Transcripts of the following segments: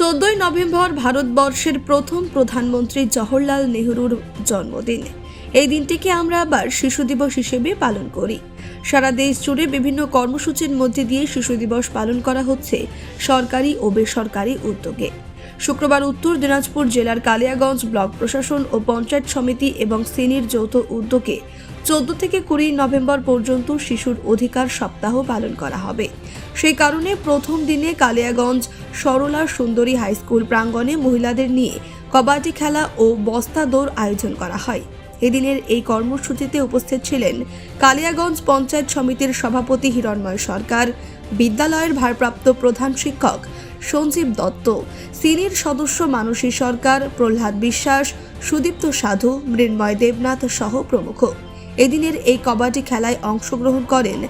চোদ্দই নভেম্বর ভারতবর্ষের প্রথম প্রধানমন্ত্রী জওহরলাল নেহরুর জন্মদিন। এই দিনটিকে আমরা আবার শিশু দিবস হিসেবে পালন করি। সারা দেশ জুড়ে বিভিন্ন কর্মসূচির মধ্যে দিয়ে শিশু দিবস পালন করা হচ্ছে সরকারি ও বেসরকারি উদ্যোগে। শুক্রবার উত্তর দিনাজপুর জেলার কালিয়াগঞ্জ ব্লক প্রশাসন ও পঞ্চায়েত সমিতি এবং সিনির যৌথ উদ্যোগে চোদ্দ থেকে কুড়ি নভেম্বর পর্যন্ত শিশুর অধিকার সপ্তাহ পালন করা হবে। সেই কারণে প্রথম দিনে কালিয়াগঞ্জ, সরলা, সুন্দরী হাই স্কুল প্রাঙ্গণে মহিলাদের নিয়ে কবাডি খেলা ও বস্তা দৌড় আয়োজন করা হয়। এদিনের এই কর্মসূচিতে উপস্থিত ছিলেন কালিয়াগঞ্জ পঞ্চায়েত সমিতির সভাপতি হিরণময় সরকার, বিদ্যালয়ের ভারপ্রাপ্ত প্রধান শিক্ষক সঞ্জীব দত্ত সিনির সদস্য মানসী সরকার, প্রহ্লাদ বিশ্বাস, সুদীপ্ত সাধু, মৃন্ময় দেবনাথ সহ প্রমুখ। এদিনের এই কবাডি খেলায় অংশগ্রহণ করেন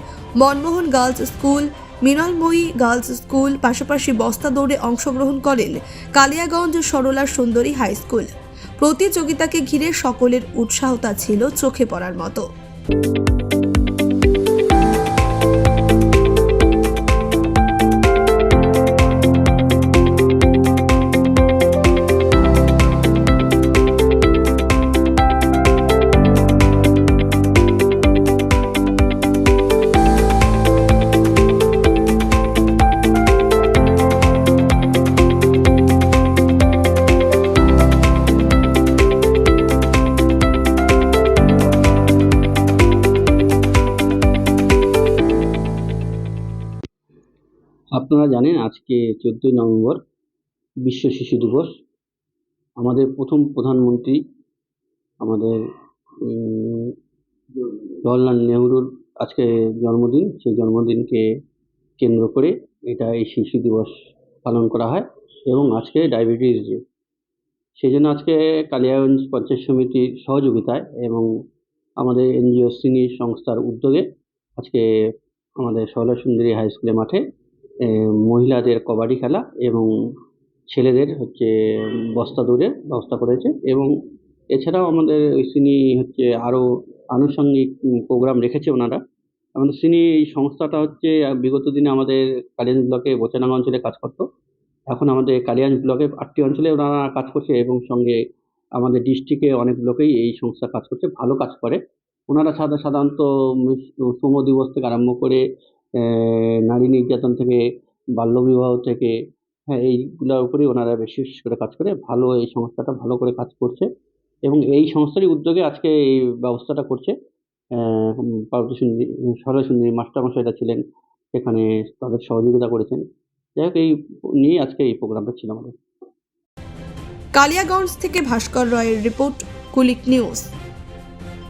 মনমোহন গার্লস স্কুল মিনলময়ী গার্লস স্কুল পাশাপাশি বস্তা দৌড়ে অংশগ্রহণ করেন কালিয়াগঞ্জ সরলা সুন্দরী হাই স্কুল। প্রতিযোগিতাকে ঘিরে সকলের উৎসাহতা ছিল চোখে পড়ার মতো। আপনারা জানেন আজকে চোদ্দোই নভেম্বর বিশ্ব শিশু দিবস। আমাদের প্রথম প্রধানমন্ত্রী আমাদের উম, জওহরলাল নেহরুর আজকে জন্মদিন। সেই জন্মদিনকে কেন্দ্র করে এটা এই শিশু দিবস পালন করা হয় এবং আজকে ডায়াবেটিস ডে। সেই জন্য আজকে কালিয়াগঞ্জ পঞ্চায়েত সমিতির সহযোগিতায় এবং আমাদের এনজিও সিনি সংস্থার উদ্যোগে আজকে আমাদের সরলা সুন্দরী হাই স্কুলের মাঠে মহিলাদের কবাডি খেলা এবং ছেলেদের হচ্ছে বস্তা দৌড়ের ব্যবস্থা করেছে এবং এছাড়াও আমাদের সিনি হচ্ছে আরও আনুষঙ্গিক প্রোগ্রাম রেখেছে ওনারা। আমাদের সিনি এই সংস্থাটা হচ্ছে বিগত দিনে আমাদের কালিয়াঞ্জ ব্লকে বোচানাঙ্গা অঞ্চলে কাজ করতো। এখন আমাদের কালিয়াঞ্জ ব্লকে আটটি অঞ্চলে ওনারা কাজ করছে এবং সঙ্গে আমাদের ডিস্ট্রিক্টে অনেক লোকেই এই সংস্থা কাজ করছে, ভালো কাজ করে। ওনারা সাধা সাধারণত শ্রম দিবস থেকে আরম্ভ করে নারী নির্যাতন থেকে, বাল্যবিবাহ থেকে হ্যাঁ এইগুলোর উপরেই ওনারা বেশি বিশেষ করে কাজ করে। ভালো এই সংস্থাটা ভালো করে কাজ করছে এবং এই সংস্থারই উদ্যোগে আজকে এই ব্যবস্থাটা করছে। পার্বতী সুন্দরী মাস্টারমশাইরা ছিলেন সেখানে তাদের সহযোগিতা করেছেন। যাই হোক, এই নিয়ে আজকে এই প্রোগ্রামটা ছিল আমাদের। কালিয়াগঞ্জ থেকে ভাস্কর রয়ের রিপোর্ট কুলিক নিউজ।